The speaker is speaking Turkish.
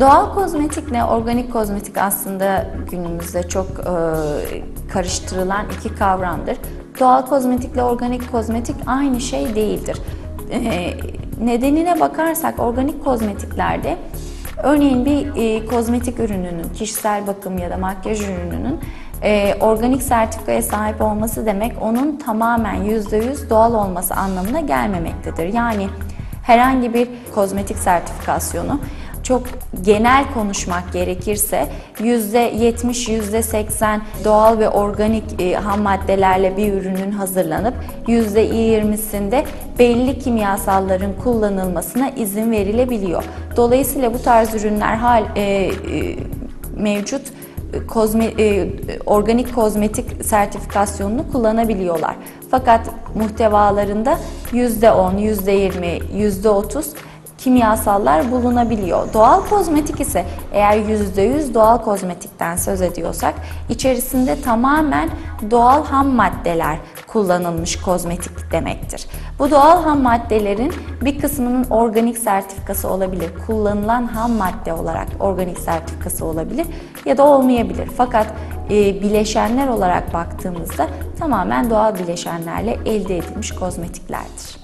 Doğal kozmetikle organik kozmetik aslında günümüzde çok e, karıştırılan iki kavramdır. Doğal kozmetikle organik kozmetik aynı şey değildir. E, nedenine bakarsak organik kozmetiklerde örneğin bir e, kozmetik ürününün, kişisel bakım ya da makyaj ürününün e, organik sertifikaya sahip olması demek onun tamamen %100 doğal olması anlamına gelmemektedir. Yani herhangi bir kozmetik sertifikasyonu çok genel konuşmak gerekirse %70, %80 doğal ve organik e, ham maddelerle bir ürünün hazırlanıp %20'sinde belli kimyasalların kullanılmasına izin verilebiliyor. Dolayısıyla bu tarz ürünler hal e, e, mevcut kozme, e, organik kozmetik sertifikasyonunu kullanabiliyorlar. Fakat muhtevalarında %10, %20, %30 kimyasallar bulunabiliyor. Doğal kozmetik ise eğer %100 doğal kozmetikten söz ediyorsak içerisinde tamamen doğal ham maddeler kullanılmış kozmetik demektir. Bu doğal ham maddelerin bir kısmının organik sertifikası olabilir. Kullanılan ham madde olarak organik sertifikası olabilir ya da olmayabilir. Fakat e, bileşenler olarak baktığımızda tamamen doğal bileşenlerle elde edilmiş kozmetiklerdir.